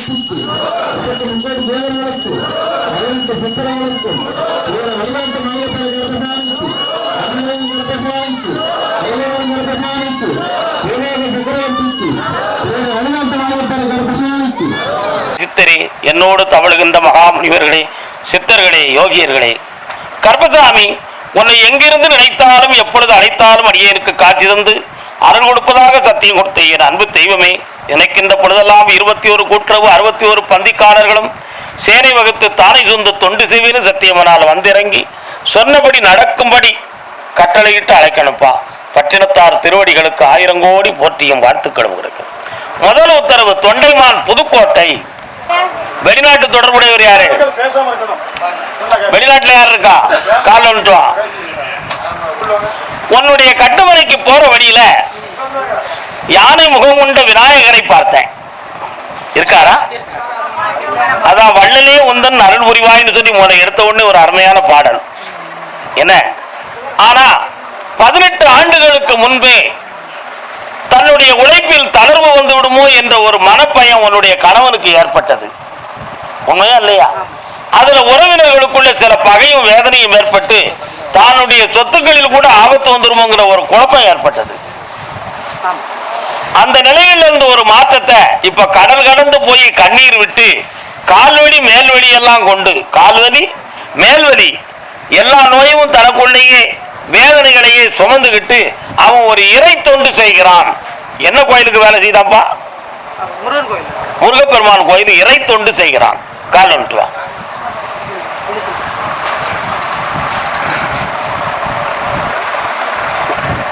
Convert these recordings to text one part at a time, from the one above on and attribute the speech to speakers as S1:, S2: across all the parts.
S1: சக்திக்கு முப்பது தேவர்களுக்கு பதினெட்டு சித்திரங்களுக்கும் புலவர் வழிகாட்டு சக்கரவர்த்திக்கு
S2: சித்தரே என்னோடு தவழுகின்ற மகாமுனிவர்களே சித்தர்களே யோகியர்களே கர்பசாமி உன்னை எங்கிருந்து நினைத்தாலும் எப்பொழுது அழைத்தாலும் அடியேனுக்கு காட்சி தந்து அருள் கொடுப்பதாக சத்தியம் கொடுத்த என் அன்பு தெய்வமே நினைக்கின்ற பொழுதெல்லாம் இருபத்தி ஒரு கூட்டுறவு அறுபத்தி ஒரு பந்திக்காரர்களும் சேனை வகுத்து தானை சுந்து தொண்டு செய்வேன்னு சத்தியமனால் வந்திறங்கி சொன்னபடி நடக்கும்படி கட்டளையிட்டு அழைக்கணுப்பா பட்டினத்தார் திருவடிகளுக்கு ஆயிரம் கோடி போற்றியும் வாழ்த்துக்களும் இருக்கு. முதல் உத்தரவு தொண்டைமான் புதுக்கோட்டை. வெளிநாட்டு தொடர்புடையவர் யாரு? வெளிநாட்டுல யார் இருக்கா? கால் உன்னுடைய கட்டுமனைக்கு போற வழியில யானை முகம் கொண்ட விநாயகரை பார்த்தேன். இருக்காரா? அதான் வள்ளலே உந்தன் அருள் புரிவாயின்னு சொல்லி உங்களை எடுத்த உடனே ஒரு அருமையான பாடல். என்ன? ஆனா பதினெட்டு ஆண்டுகளுக்கு முன்பே தன்னுடைய உழைப்பில் தளர்வு வந்து விடுமோ என்ற ஒரு மனப்பயம் உன்னுடைய கணவனுக்கு ஏற்பட்டது. உண்மையா இல்லையா? அதுல உறவினர்களுக்குள்ள சில பகையும் வேதனையும் ஏற்பட்டு தன்னுடைய சொத்துக்களில் கூட ஆபத்து வந்துருமோங்கிற ஒரு குழப்பம் ஏற்பட்டது. அந்த நிலையில இருந்து ஒரு மாற்றத்தை இப்ப கடல் கடந்து போய் கண்ணீர் விட்டு கால்வலி மேல்வலி எல்லாம் கொண்டு கால்வலி மேல்வலி எல்லா நோயும் தனக்குள்ளேயே வேதனைகளையே சுமந்துகிட்டு அவன் ஒரு இறை தொண்டு செய்கிறான். என்ன கோயிலுக்கு வேலை செய்தாப்பா
S3: கோயில்?
S2: முருகப்பெருமான் கோயில் இறை தொண்டு செய்கிறான். கால் வந்துட்டு வா.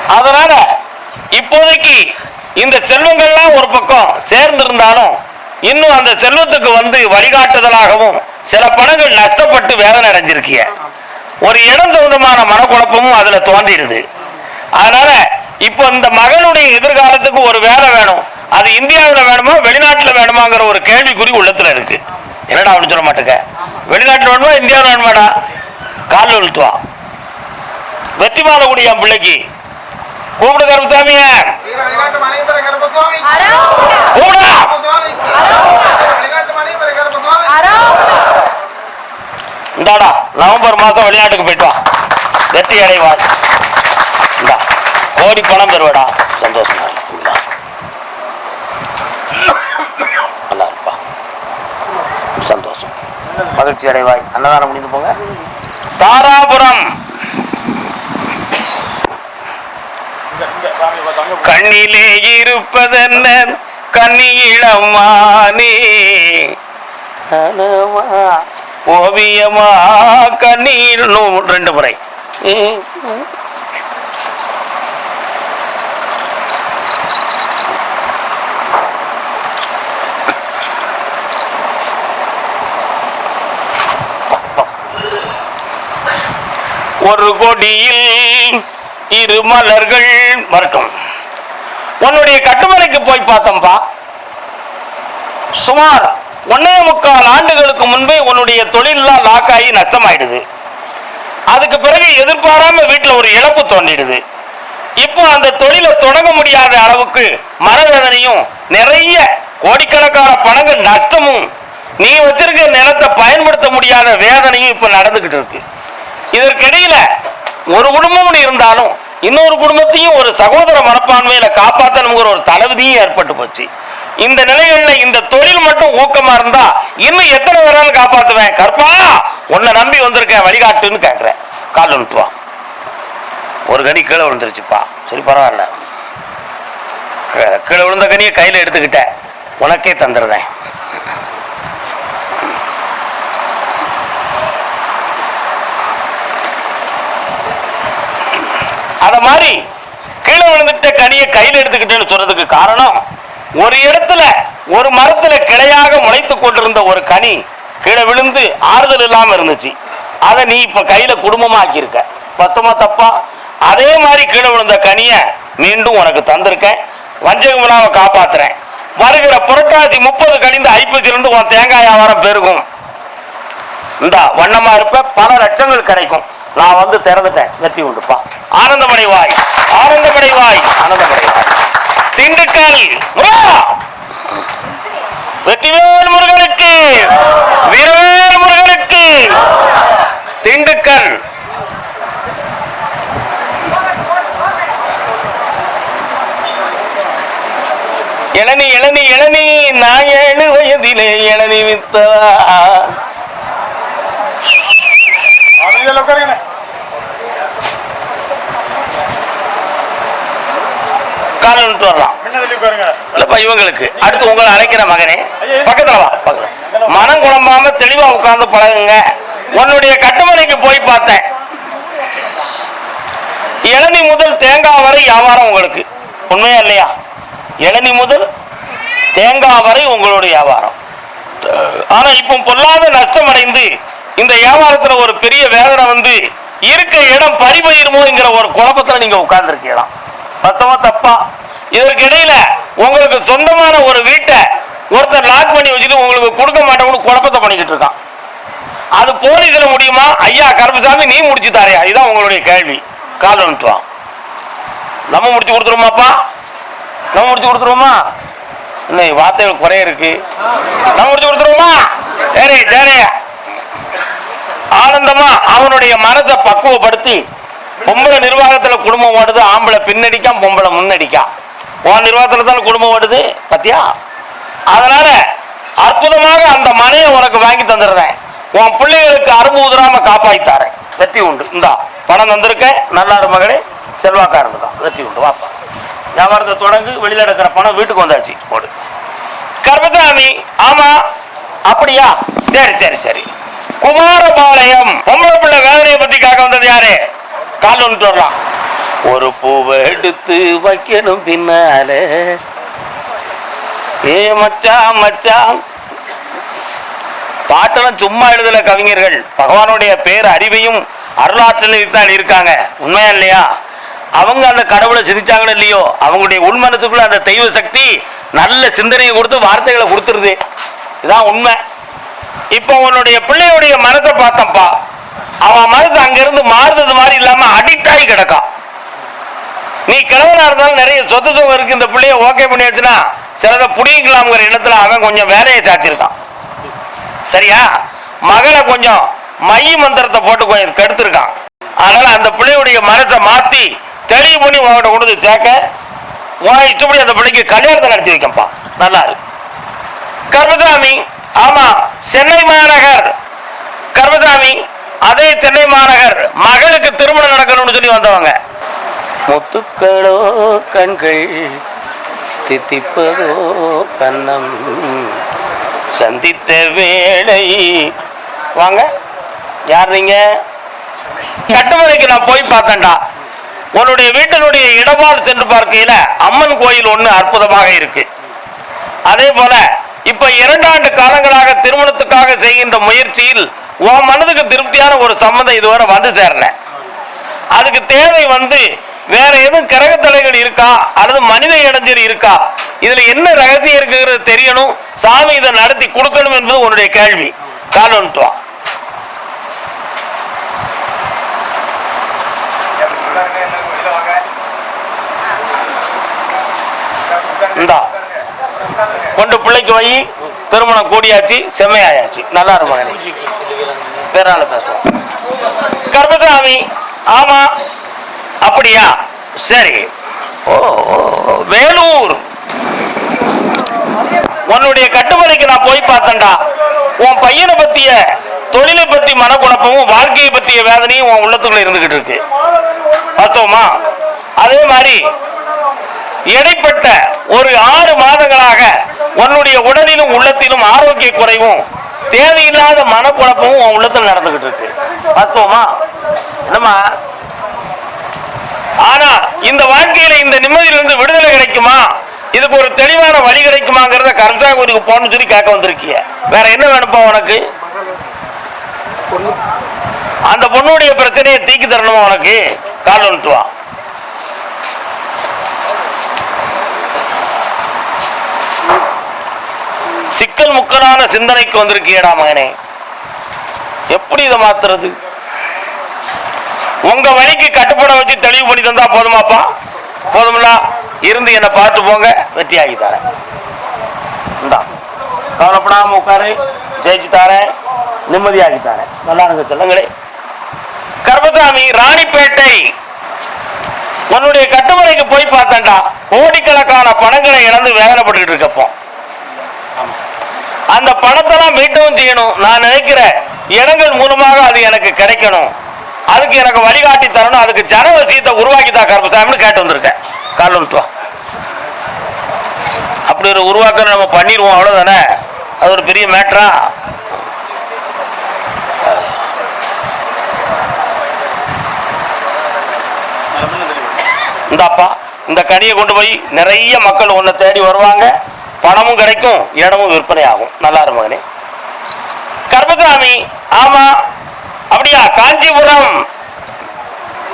S2: அதனால இப்போதைக்கு இந்த செல்வங்கள்லாம் ஒரு பக்கம் சேர்ந்திருந்தாலும் இன்னும் அந்த செல்வத்துக்கு வந்து வழிகாட்டுதலாகவும் சில பணங்கள் நஷ்டப்பட்டு வேதனை அடைஞ்சிருக்கிய. ஒரு இடம் தகுந்தமான மனக்குழப்பமும் அதில் தோன்றிடுது. அதனால இப்போ இந்த மகனுடைய எதிர்காலத்துக்கு ஒரு வேலை வேணும். அது இந்தியாவில் வேணுமா வெளிநாட்டில் வேணுமாங்கிற ஒரு கேள்விக்குறி உள்ளத்தில் இருக்கு. என்னடா அப்படின்னு சொல்ல மாட்டேங்க வெளிநாட்டில் வேணுமா இந்தியாவில் வேணுமாடா? கால் விழுத்துவா வெற்றி மாறக்கூடிய என் பிள்ளைக்கு. கூப்பிடு கருப்பசாமிய. கூப்பிடா இந்தாடா நவம்பர் மாதம் வெளிநாட்டுக்கு போயிட்டு வெற்றி அடைவாய். இந்தா கோடி பணம் பெறுவடா சந்தோஷமா. நல்லா இருப்பா. சந்தோஷம். மகிழ்ச்சி அடைவாய். அன்னதானம் முடிந்து போங்க. தாராபுரம். கண்ணிலே இருப்பதென்ன? கண்ணியிடமானே ஓவியமா? கண்ணீர் ரெண்டு முறை. ஒரு கொடியில் இரு மலர்கள் வரட்டும் உன்னுடைய கட்டுமனைக்கு போய் பார்த்தோம்ப்பா சுமார் ஒன்னே முக்கால் ஆண்டுகளுக்கு முன்பே உன்னுடைய தொழிலெல்லாம் லாக் ஆகி நஷ்டமாயிடுது. அதுக்கு பிறகு எதிர்பாராம வீட்டில் ஒரு இழப்பு தோன்றிடுது. இப்போ அந்த தொழிலை தொடங்க முடியாத அளவுக்கு மனவேதனையும் நிறைய கோடிக்கணக்கான பணங்கள் நஷ்டமும் நீ வச்சிருக்க நிலத்தை பயன்படுத்த முடியாத வேதனையும் இப்போ நடந்துகிட்டு இருக்கு. இதற்கிடையில ஒரு குடும்பம் இருந்தாலும் இன்னொரு குடும்பத்தையும் ஒரு சகோதர மனப்பான்மையில காப்பாற்றணுங்கிற ஒரு தளபதியும் ஏற்பட்டு போச்சு. இந்த நிலைகள்ல இந்த தொழில் மட்டும் ஊக்கமா இருந்தா இன்னும் எத்தனை பேராலும் காப்பாத்துவேன்? கற்பா உன்னை நம்பி வந்திருக்கேன் வழிகாட்டுன்னு கேட்கிறேன் கால் வந்துட்டு ஒரு கனி கீழே விழுந்துருச்சுப்பா. சரி பரவாயில்ல. கீழே விழுந்த கனியை கையில எடுத்துக்கிட்டேன். உனக்கே தந்துடுறேன். அத மாதிரி கீழே விழுந்துட்ட கனியை கையில் எடுத்துக்கிட்டேன்னு சொல்றதுக்கு காரணம் ஒரு இடத்துல ஒரு மரத்துல கிளையாக முளைத்து கொண்டிருந்த ஒரு கனி கீழே விழுந்து ஆறுதல் இல்லாம இருந்துச்சு. அதை நீ இப்ப கையில குடும்பமா ஆக்கியிருக்க கஷ்டமா தப்பா? அதே மாதிரி கீழே விழுந்த கனிய மீண்டும் உனக்கு தந்திருக்கேன். வஞ்சகம் இல்லாம காப்பாத்துறேன். வருகிற புரட்டாசி முப்பது கழிந்து ஐப்பசிலிருந்து உன் தேங்காய் வியாபாரம் பெருகும். இந்த வண்ணமா இருப்ப பல லட்சங்கள் கிடைக்கும். நான் வந்து திறந்துட்டேன். வெற்றி உண்டுப்பா. ஆனந்தமடைவாய். ஆனந்தமடைவாய். ஆனந்தமடைவாய். திண்டுக்கல் வெற்றிவேல் முருகனுக்கு! வீரவேல் முருகனுக்கு! திண்டுக்கல். இளநி இளநி இளநி நான் ஏழு வயதிலே இளநி வித்ததா?
S4: அமைதியில் உட்காருங்க
S2: கால் விட்டு வரலாம் இல்லப்பா இவங்களுக்கு. அடுத்து உங்களை அழைக்கிற மகனே. பக்கத்துல வா பக்கத்துல. மனம் குழம்பாம தெளிவா உட்கார்ந்து பழகுங்க. உன்னுடைய கட்டுமனைக்கு போய் பார்த்தேன். இளநி முதல் தேங்காய் வரை வியாபாரம் உங்களுக்கு. உண்மையா இல்லையா? இளநி முதல் தேங்காய் வரை உங்களுடைய வியாபாரம். ஆனா இப்போ பொல்லாத நஷ்டம் அடைந்து இந்த வியாபாரத்துல ஒரு பெரிய வேதனை வந்து இருக்க இடம் பறிபயிருமோங்கிற ஒரு குழப்பத்துல நீங்க உட்கார்ந்துருக்கலாம் மொத்தமா தப்பா? இதற்கு இடையில உங்களுக்கு சொந்தமான ஒரு வீட்டை ஒருத்தர் லாக் பண்ணி வச்சுட்டு உங்களுக்கு கொடுக்க மாட்டோம்னு குழப்பத்தை பண்ணிக்கிட்டு இருக்கான். அது போலீஸ்ல முடியுமா? ஐயா கருப்புசாமி நீ முடிச்சு தாரியா இதுதான் உங்களுடைய கேள்வி. கால் வந்துட்டு நம்ம முடிச்சு கொடுத்துருமாப்பா நம்ம முடிச்சு கொடுத்துருவோமா? இன்னும் வார்த்தைகள் குறைய இருக்கு. நம்ம முடிச்சு கொடுத்துருவோமா? சரி சரி. ஆனந்தமா அவனுடைய மனதை பக்குவப்படுத்தி பொம்பளை நிர்வாகத்தில் குடும்பம் ஓடுது ஆம்பளை பின்னடிக்கா பொம்பளை முன்னடிக்கா. உன் நிர்வாகத்துல தான் குடும்பம் ஓடுது பத்தியா? அதனால அற்புதமாக அந்த மனையை உனக்கு வாங்கி தந்துடுறேன். உன் பிள்ளைகளுக்கு அரும்பு உதராம காப்பாத்தாரேன் வெற்றி உண்டு. இந்தா பணம் தந்திருக்கேன். நல்லாரு மகளே செல்வாக்கா இருந்துதான் வெற்றி உண்டு. வாப்பா. வியாபாரத்தை தொடங்கு வெளியில எடுக்கிற பணம் வீட்டுக்கு வந்தாச்சு. ஓடு. கர்மசாமி ஆமா? அப்படியா? சரி சரி சரி. குமாரபாளையம். பொம்பளை பிள்ளை வேதனையை பத்தி கேட்க வந்தது யாரு? கால் வந்துட்டு வரலாம் ஒரு பூவை எடுத்து வைக்கணும் பின்னாலே. ஏ மச்சான் மச்சான் பாட்டெல்லாம் சும்மா எழுதல கவிஞர்கள். பகவானுடைய பேர் அறிவையும் அருளாற்றலையும் தான் இருக்காங்க. உண்மையா இல்லையா? அவங்க அந்த கடவுளை சிந்திச்சாங்களோ இல்லையோ? அவங்களுடைய உள்மனத்துக்குள்ள அந்த தெய்வ சக்தி நல்ல சிந்தனையை கொடுத்து வார்த்தைகளை கொடுத்துருது. இதான் உண்மை. இப்போ உன்னுடைய பிள்ளையுடைய மனத்தை பார்த்தப்பா அவன் மனசு அங்கிருந்து மாறுறது மாதிரி இல்லாம அடிக்ட் ஆகி கிடக்கான். நீ கிழவனா இருந்தாலும் நிறைய சொத்து சுகம் இருக்கு. இந்த பிள்ளைய ஓகே பண்ணியாச்சுன்னா சிலதை புடிங்கலாம்ங்கிற எண்ணத்துல அவன் கொஞ்சம் வேலையை சாச்சிருக்கான் சரியா? மகளை கொஞ்சம் மை மந்திரத்தை போட்டு கொஞ்சம் கெடுத்திருக்கான். அதனால அந்த பிள்ளையுடைய மனத்தை மாத்தி தெளிவு பண்ணி உங்கள்கிட்ட கொடுத்து சேர்க்க உன் இஷ்டப்படி அந்த பிள்ளைக்கு கல்யாணத்தை நடத்தி வைக்கப்பா. நல்லா இருக்கு கர்மசாமி ஆமா சென்னை மாநகர். கர்மசாமி அதே சென்னை மாநகர் மகளுக்கு திருமணம் நடக்கணும்னு சொல்லி வந்தவங்க. முத்துக்களோ கண்கள் தித்திப்பதோ கண்ணம். சந்தித்த வேளை. வாங்க. யார் நீங்க? கட்டுமலைக்கு நான் போய் பார்த்தேன்டா. உன்னுடைய வீட்டினுடைய இடபால் சென்று பார்க்கையில அம்மன் கோயில் ஒண்ணு அற்புதமாக இருக்கு. அதே போல இப்ப இரண்டாண்டு காலங்களாக திருமணத்துக்காக செய்கின்ற முயற்சியில் உன் மனதுக்கு திருப்தியான ஒரு சம்மந்தம் இதுவரை வந்து சேரல. அதுக்கு தேவை வந்து வேற எதுவும் கிரகத்தலைகள் இருக்கா? அல்லது மனித இடைஞ்சல் இருக்கா? இதுல என்ன ரகசியம் இருக்குங்கிறது தெரியணும். சாமி இதை நடத்தி கொடுக்கணும் என்பது உன்னுடைய கேள்வி. கால் இந்தா. கொண்டு பிள்ளைக்கு வை. திருமணம் கூடியாச்சு செம்மையாயாச்சு. நல்லா இருக்கும் மகனே. பேரால பேசுவோம். கர்மசாமி ஆமா. அப்படியா? சரி. ஓ வேலூர். உன்னுடைய கட்டுமலைக்கு நான் போய் பார்த்தேன்டா. உன் பையனை பத்திய தொழிலை பத்தி மனக்குழப்பமும் வாழ்க்கையை பத்திய வேதனையும் உன் உள்ளத்துக்குள்ள இருந்துகிட்டு இருக்கு. பார்த்தோமா? அதே மாதிரி இடைப்பட்ட ஒரு ஆறு மாதங்களாக உன்னுடைய உடலிலும் உள்ளத்திலும் ஆரோக்கிய குறைவும் தேவையில்லாத மனக்குழப்பமும் உன் உள்ளத்தில் நடந்துகிட்டு இருக்கு. வாஸ்தவமா? என்னமா ஆனா இந்த வாழ்க்கையில இந்த நிம்மதியிலிருந்து விடுதலை கிடைக்குமா? இதுக்கு ஒரு தெளிவான வழி கிடைக்குமாங்கிறத கர்த்தாகூருக்கு போகணும்னு சொல்லி கேட்க வந்திருக்கிய. வேற என்ன வேணும்ப்பா உனக்கு? அந்த பொண்ணுடைய பிரச்சனையை தீக்கி தரணுமா உனக்கு? கால் வந்துட்டு சிக்கல் முக்கலான சிந்தனைக்கு வந்திருக்கியடா மகனே. எப்படி இதை மாத்துறது? உங்க வழிக்கு கட்டுப்பட வச்சு தெளிவு பண்ணி தந்தா போதுமாப்பா? போதுமில்ல இருந்து என்னை பார்த்து போங்க வெற்றியாகி தரேன். இந்தா கவலைப்படாம உட்காரு ஜெயிச்சு தரேன் நிம்மதியாகி தரேன். நல்லா இருங்க சொல்லுங்களே. கர்மசாமி ராணிப்பேட்டை. உன்னுடைய கட்டுமுறைக்கு போய் பார்த்தேன்டா. கோடிக்கணக்கான பணங்களை இழந்து வேதனைப்பட்டுக்கிட்டு இருக்கப்போ. அந்த பணத்தெல்லாம் மீட்டவும் செய்யணும். நான் நினைக்கிற இடங்கள் மூலமாக அது எனக்கு கிடைக்கணும். அதுக்கு எனக்கு வழிகாட்டி தரணும். அதுக்கு ஜன வசியத்தை உருவாக்கி தான் கருப்பசாமின்னு கேட்டு வந்திருக்கேன். காலம் அப்படி ஒரு உருவாக்கம் நம்ம பண்ணிடுவோம். அவ்வளோதானே அது ஒரு பெரிய மேட்ரா இந்தாப்பா இந்த கனியை கொண்டு போய் நிறைய மக்கள் உன்னை தேடி வருவாங்க. பணமும் கிடைக்கும் இடமும் விற்பனை ஆகும் நல்லா இரு மகனே. கர்மசாமி ஆமா அப்படியா? காஞ்சிபுரம்.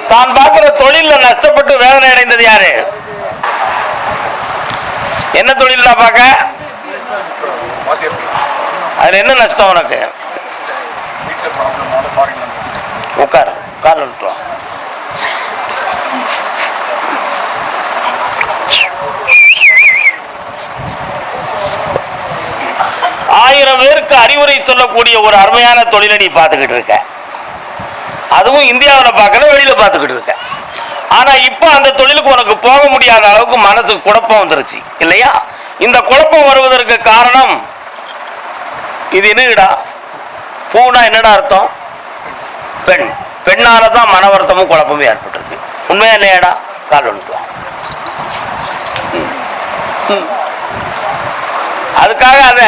S2: தான் பார்க்கிற தொழில நஷ்டப்பட்டு வேதனை அடைந்தது யாரு? என்ன தொழில் பார்க்க? அதுல என்ன நஷ்டம் உனக்கு?
S4: உட்கார்
S2: உட்கார் கால் வந்துட்டு வா. ஆயிரம் பேருக்கு அறிவுரை சொல்லக்கூடிய ஒரு அருமையான தொழிலை நீ பார்த்துக்கிட்டு இருக்க. அதுவும் இந்தியாவில் பார்க்கல வெளியில பார்த்துக்கிட்டு இருக்க. ஆனா இப்போ அந்த தொழிலுக்கு உனக்கு போக முடியாத அளவுக்கு மனசுக்கு குழப்பம் வந்துருச்சு இல்லையா? இந்த குழப்பம் வருவதற்கு காரணம் இது என்னடா? பூனா என்னடா அர்த்தம்? பெண். பெண்ணால தான் மன வருத்தமும் குழப்பமும் ஏற்பட்டிருக்கு. உண்மையா இல்லையாடா? கால் வந்துட்டு அதுக்காக அத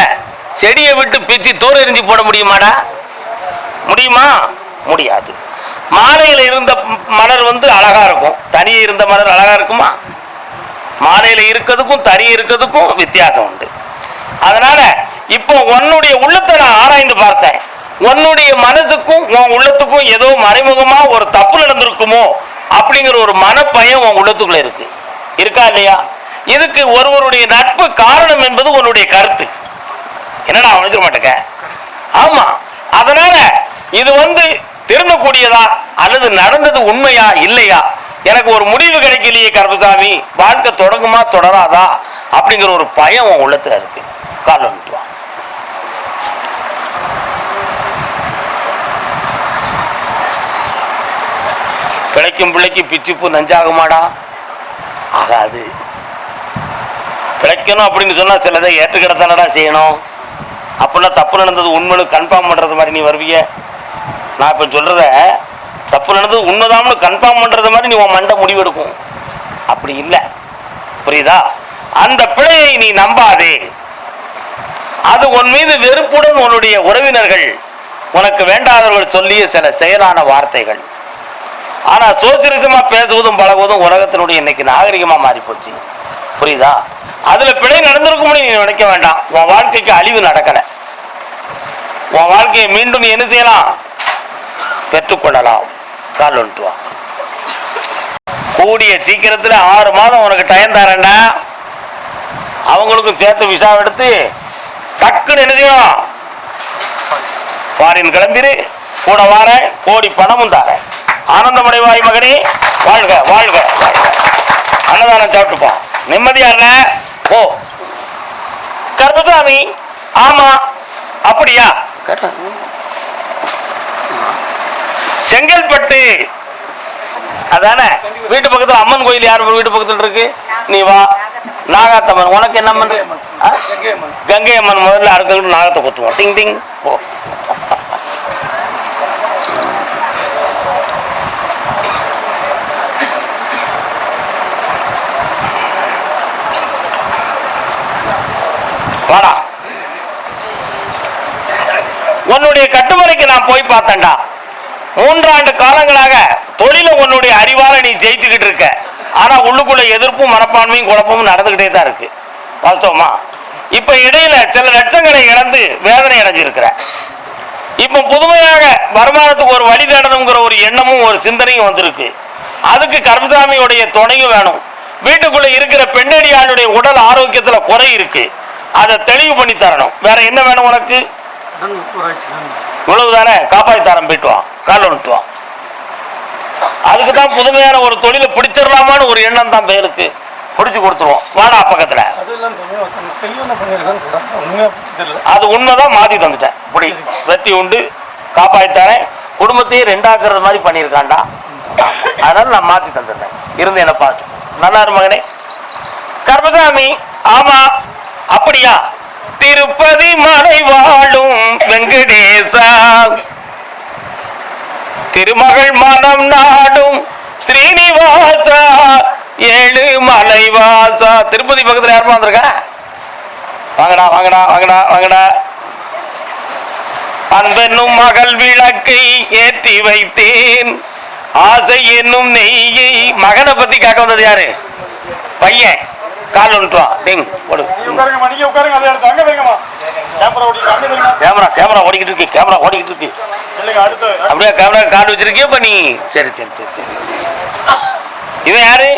S2: செடியை விட்டு பிச்சு தூர எரிஞ்சு போட முடியுமாடா? முடியுமா? முடியாது. மாலையில் இருந்த மலர் வந்து அழகா இருக்கும். தனியே இருந்த மலர் அழகா இருக்குமா? மாலையில் இருக்கிறதுக்கும் தனி இருக்கிறதுக்கும் வித்தியாசம் உண்டு. அதனால இப்போ உன்னுடைய உள்ளத்தை நான் ஆராய்ந்து பார்த்தேன். உன்னுடைய மனதுக்கும் உன் உள்ளத்துக்கும் ஏதோ மறைமுகமா ஒரு தப்பு நடந்திருக்குமோ அப்படிங்கிற ஒரு மனப்பயம் உன் உள்ளத்துக்குள்ள இருக்கு. இருக்கா இல்லையா? இதுக்கு ஒருவருடைய நட்பு காரணம் என்பது உன்னுடைய கருத்து. என்னடா அவனுக்கு மாட்டேங்க? ஆமா. அதனால இது வந்து திருந்தக்கூடியதா அல்லது நடந்தது உண்மையா இல்லையா? எனக்கு ஒரு முடிவு கிடைக்கலையே கருப்பசாமி. வாழ்க்கை தொடங்குமா தொடராதா? அப்படிங்கிற ஒரு பயம் உன் உள்ளத்துல இருக்கு. காலம் பிழைக்கும் பிள்ளைக்கு பிச்சுப்பு நஞ்சாகுமாடா? ஆகாது. பிழைக்கணும் அப்படின்னு சொன்னா சிலதை ஏற்றுக்கிடத்தானடா செய்யணும்? அப்படின்னா தப்பு நடந்தது உண்மைன்னு கன்ஃபார்ம் பண்ணுறது மாதிரி நீ வருவிய? நான் இப்போ சொல்கிறத தப்பு நடந்தது உண்மைதான்னு கன்ஃபார்ம் பண்ணுறது மாதிரி நீ உன் மண்டை முடிவெடுக்கும். அப்படி இல்லை. புரியுதா? அந்த பிழையை நீ நம்பாதே. அது உன் மீது வெறுப்புடன் உன்னுடைய உறவினர்கள் உனக்கு வேண்டாதவர்கள் சொல்லிய சில செயலான வார்த்தைகள். ஆனால் சோசியலிசமாக பேசுவதும் பழகுவதும் உலகத்தினுடைய இன்னைக்கு நாகரிகமாக மாறிப்போச்சு. புரியுதா? அதில் பிழை நடந்திருக்கும்னு நீ நினைக்க வேண்டாம். உன் வாழ்க்கைக்கு அழிவு நடக்கலை. உன் வாழ்க்கையை மீண்டும் நீ என்ன செய்யலாம்? பெற்றுக்கொள்ளலாம். கால் வந்துட்டுவா கூடிய சீக்கிரத்தில் ஆறு மாதம் உனக்கு டைம் தரேன்டா. அவங்களுக்கும் சேர்த்து விசா எடுத்து டக்குன்னு என்ன செய்யணும்? ஃபாரின் கிளம்பிடு கூட வார கோடி பணமும் தாரேன் ஆனந்தமடைவாய் மகனே வாழ்க வாழ்க வாழ்க. அன்னதானம் சாப்பிட்டுப்போம் நிம்மதியா இருந்த ஓ கர்மசாமி ஆமா அப்படியா? செங்கல்பட்டு. அதானே? வீட்டு பக்கத்துல அம்மன் கோயில் யார் வீட்டு பக்கத்துல இருக்கு? நீ வா. நாகாத்தம்மன். உனக்கு என்ன? கங்கை அம்மன் முதல்ல அறுக்கிறது நாகத்தை குத்துவோம். டிங் டிங். போ வாடா உன்னுடைய கட்டுமுறைக்கு நான் போய் பார்த்தேன்டா. மூன்றாண்டு காலங்களாக தொழில உன்னுடைய அறிவால நீ ஜெயிச்சுக்கிட்டு இருக்க. ஆனா உள்ளுக்குள்ள எதிர்ப்பும் மனப்பான்மையும் குழப்பமும் நடந்துகிட்டே தான் இருக்கு. வாஸ்தவமா? இப்ப இடையில சில லட்சங்களை இழந்து வேதனை அடைஞ்சிருக்கிற. இப்ப புதுமையாக வருமானத்துக்கு ஒரு வழி தேடணுங்கிற ஒரு எண்ணமும் ஒரு சிந்தனையும் வந்திருக்கு. அதுக்கு கர்மசாமியுடைய துணையும் வேணும். வீட்டுக்குள்ள இருக்கிற பெண்ணடியாளுடைய உடல் ஆரோக்கியத்துல குறை இருக்கு. அதை தெளிவு பண்ணி தரணும் வேற என்ன வேணும் உனக்கு?
S4: கடன் ஊராட்சி தான்
S2: இவ்வளவு தானே காப்பாற்றி தரம் போயிட்டு வா. காலில் விட்டு வா. அதுக்கு தான் புதுமையான ஒரு தொழிலை பிடிச்சிடலாமான்னு ஒரு எண்ணம் தான் பேருக்கு. பிடிச்சு கொடுத்துருவோம். வாடா பக்கத்துல.
S4: அது
S2: உண்மைதான் மாத்தி தந்துட்டேன். இப்படி வெத்தி உண்டு காப்பாற்றி தரேன் குடும்பத்தையே ரெண்டாக்குறது மாதிரி பண்ணியிருக்காண்டா அதனால நான் மாத்தி தந்துட்டேன். இருந்து என்ன பார்த்து. நல்லா மகனே. கர்மசாமி ஆமா அப்படியா? திருப்பதி மலை வாழும் வெங்கடேசா. திருமகள் மனம் நாடும் ஸ்ரீனிவாசா ஏழு மலைவாசா. திருப்பதி பக்கத்துல யாருமா வந்திருக்கா வாங்கடா வாங்கடா வாங்கடா வாங்கடா. அன்பென்னும் மகள் விளக்கை ஏற்றி வைத்தேன். ஆசை என்னும் நெய்யை மகனை பத்தி காக்க வந்தது யாரு? பையன். கால் ஒன்றுவா டிங் போடு.
S4: கேமரா
S2: கேமரா கேமரா ஓடிக்கிட்டு இருக்கு கேமரா ஓடிக்கிட்டு இருக்கு. அப்படியே கேமரா கால் வச்சிருக்கிய இப்ப நீ? சரி சரி சரி சரி. இவன் யாரு.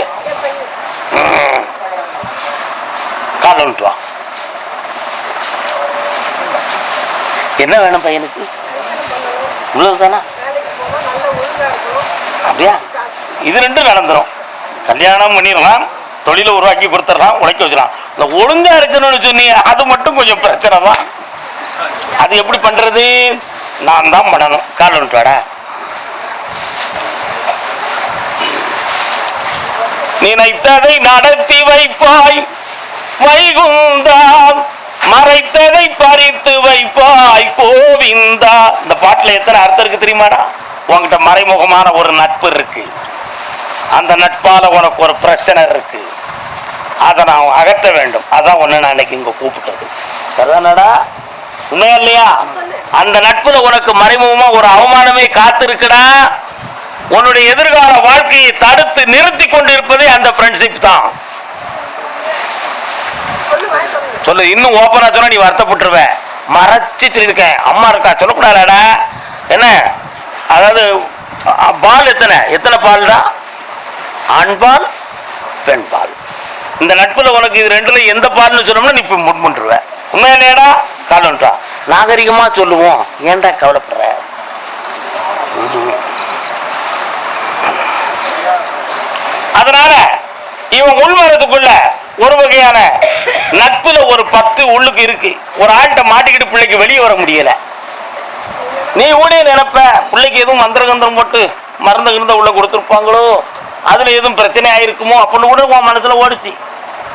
S2: கால் ஒன்றுவா என்ன வேணும் பையனுக்கு? இவ்வளவு தானா அப்படியா? இது ரெண்டும் நடந்துரும். கல்யாணம் பண்ணிடலாம். தொழிலை உருவாக்கி கொடுத்துடலாம் உழைக்க வச்சிடலாம். இந்த ஒழுங்கா இருக்கணும்னு சொன்னி அது மட்டும் கொஞ்சம் பிரச்சனை தான். அது எப்படி பண்றது? நான் தான் பண்ணணும். கால் வந்துட்டு நினைத்ததை நடத்தி வைப்பாய் வைகுந்தா மறைத்ததை பறித்து வைப்பாய் கோவிந்தா. இந்த பாட்டுல எத்தனை அர்த்தம் இருக்கு தெரியுமாடா? உன்கிட்ட மறைமுகமான ஒரு நட்பு இருக்கு. அந்த நட்பால உனக்கு ஒரு பிரச்சனை இருக்கு. அதை நான் அகற்ற வேண்டும். அதான் ஒன்று நான் இன்னைக்கு இங்கே கூப்பிட்டது. சரிதானடா? உண்மையா இல்லையா? அந்த நட்புல உனக்கு மறைமுகமா ஒரு அவமானமே காத்திருக்குடா. உன்னுடைய எதிர்கால வாழ்க்கையை தடுத்து நிறுத்தி கொண்டிருப்பதே அந்த ஃப்ரெண்ட்ஷிப் தான். சொல்லு இன்னும் ஓப்பனா சொன்னா நீ வருத்தப்பட்டுருவ. மறைச்சிட்டு சொல்லியிருக்கேன் அம்மா இருக்கா? சொல்லக்கூடாதாடா. என்ன? அதாவது பால் எத்தனை? எத்தனை பால்டா? தான் ஆண்பால் பெண் பால். இந்த நட்புல உனக்கு இது ரெண்டுல எந்த பால்னு சொன்னோம்னா நீ இப்போ முன்முன்றுவ. உண்மையானேடா காலம்டா நாகரிகமா சொல்லுவோம். ஏன்டா கவலைப்படுற? அதனால இவன் உள்வரதுக்குள்ள ஒரு வகையான நட்புல ஒரு பத்து உள்ளுக்கு இருக்கு. ஒரு ஆள்கிட்ட மாட்டிக்கிட்டு பிள்ளைக்கு வெளியே வர முடியல. நீ கூட நினைப்ப பிள்ளைக்கு எதுவும் மந்திரகந்திரம் போட்டு மருந்து கிருந்த உள்ள கொடுத்துருப்பாங்களோ? அதுல எதுவும் பிரச்சனை ஆயிருக்குமோ? அப்படின்னு கூட உன் மனசுல ஓடிச்சு.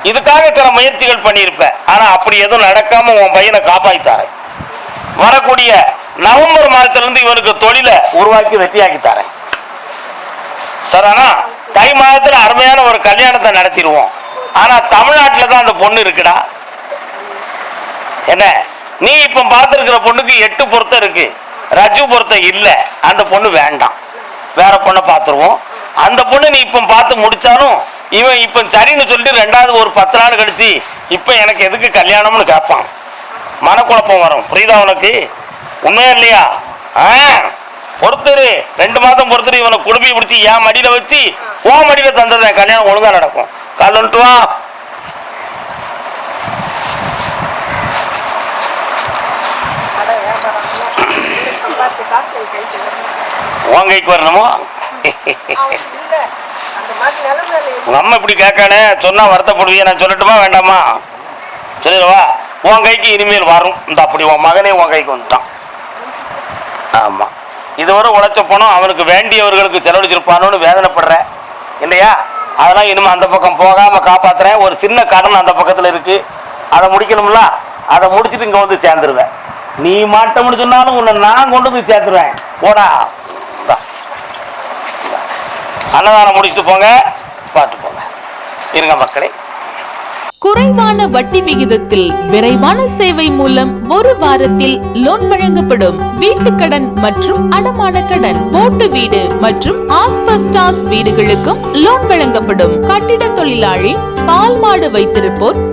S2: இதுக்காக சில முயற்சிகள் பண்ணியிருப்ப. ஆனா அப்படி எதுவும் நடக்காம உன் பையனை காப்பாத்தித்தாரேன் வரக்கூடிய நவம்பர் மாதத்திலிருந்து இவனுக்கு தொழிலை உருவாக்கி வெற்றியாக்கி தரேன் சரிண்ணா தை மாதத்துல அருமையான ஒரு கல்யாணத்தை நடத்திடுவோம். ஆனா தமிழ்நாட்டில் தான் அந்த பொண்ணு இருக்குடா. என்ன? நீ இப்ப பார்த்திருக்கிற பொண்ணுக்கு எட்டு பொருத்தம் இருக்கு. ரஜு பொருத்தம் இல்லை. அந்த பொண்ணு வேண்டாம். வேற பொண்ணை பார்த்துருவோம். அந்த பொண்ணு நீ இப்ப பார்த்து முடிச்சாலும் இவன் இப்ப சரின்னு சொல்லிட்டு ரெண்டாவது ஒரு பத்து நாள் கழிச்சு இப்ப எனக்கு எதுக்கு கல்யாணம்னு கேட்பான் மனக்குழப்பம் வரும். புரியுதா உனக்கு? உண்மையா இல்லையா? ஆ பொறுத்துரு. ரெண்டு மாதம் பொறுத்துரு. இவனை குடும்பி பிடிச்சி என் மடியில வச்சு உன் மடியில தந்துடுறேன். கல்யாணம் ஒழுங்கா நடக்கும். கால் வந்துட்டு வா. உன் கைக்கு வரணுமோ? உங்க அம்மா இப்படி கேட்கானே சொன்னா வருத்தப்படுவிய நான் சொல்லட்டுமா வேண்டாமா? சொல்லிடுவா உன் கைக்கு இனிமேல் வரும். இந்த அப்படி உன் மகனே உன் கைக்கு வந்துட்டான். ஆமா. இதுவரை உழைச்ச பணம் அவனுக்கு வேண்டியவர்களுக்கு செலவழிச்சிருப்பானோன்னு வேதனைப்படுற. இல்லையா? அதெல்லாம் இனிமே அந்த பக்கம் போகாம காப்பாத்துறேன். ஒரு சின்ன கடன் அந்த பக்கத்துல இருக்கு. அதை முடிக்கணும்ல? அதை முடிச்சுட்டு இங்க வந்து சேர்ந்துருவேன். நீ மாட்டோம்னு சொன்னாலும் உன்னை நான் கொண்டு போய் சேர்த்துருவேன். போடா. அன்னதானம் முடிச்சுட்டு போங்க. பார்த்து போங்க. இருங்க மக்களே.
S5: குறைவான வட்டி விகிதத்தில் விரைவான சேவை மூலம் ஒரு வாரத்தில் லோன் வழங்கப்படும். வீட்டு கடன் மற்றும் அடமான கடன் போட்டு வீடு மற்றும் ஆஸ்பஸ்டாஸ் வீடுகளுக்கும் லோன் வழங்கப்படும். கட்டிட தொழிலாளி பால் மாடு வைத்திருப்போர்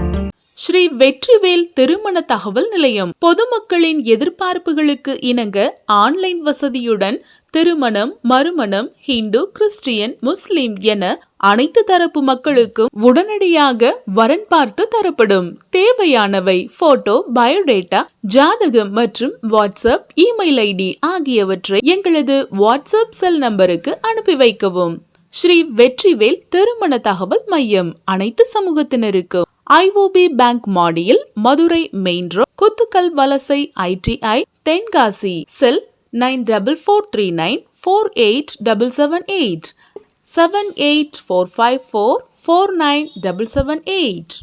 S5: Shri Vetrivel திருமண தகவல் நிலையம். பொதுமக்களின் எதிர்பார்ப்புகளுக்கு இணங்க ஆன்லைன் வசதியுடன் திருமணம் மறுமணம் ஹிந்து கிறிஸ்டியன் முஸ்லிம் என அனைத்து தரப்பு மக்களுக்கும் உடனடியாக வரன் பார்த்து தரப்படும். தேவையானவை போட்டோ பயோடேட்டா ஜாதகம் மற்றும் வாட்ஸ்அப் இமெயில் ஐடி ஆகியவற்றை எங்களது வாட்ஸ்அப் செல் நம்பருக்கு அனுப்பி வைக்கவும். ஸ்ரீ வெற்றிவேல் திருமண தகவல் மையம் அனைத்து சமூகத்தினருக்கும். ஐஓபி பேங்க் மாடியில் Madurai main road Kuthukkal Valasai ITI Tenkasi cell nine double four three nine four eight double seven eight seven eight four five four four nine double seven eight